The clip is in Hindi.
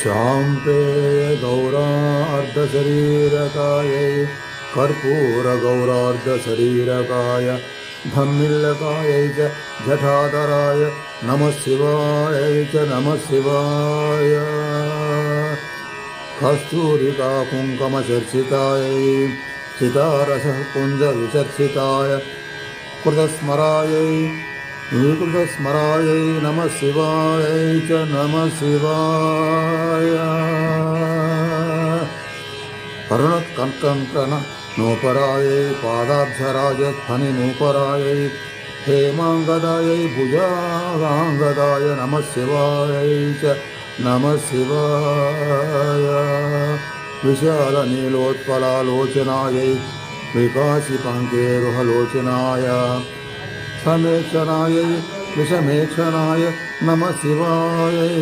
शाम्पे गौरार्धशरीरकायै, कर्पूरगौरार्धशरीरकाय, धम्मिल्लकायै च जठाधराय, नमः शिवायै च नमः शिवाय। कस्तूरिका कुङ्कुमचर्चितायै चितारसः कुञ्जविचर्चिताय कृतस्मरायै कृतस्मरायै नमः शिवायै च नमः शिवाय। करुणत्कङ्कङ्कन नूपरायै पादाब्जराजध्वनि नूपरायै हेमाङ्गदायै भुजागाङ्गदाय नमः शिवायै च नमः शिवाय। विशालनीलोत्पलालोचनायै विकासिपङ्केरुहलोचनाय समेक्षणायै विषमेक्षणाय नमः शिवायै।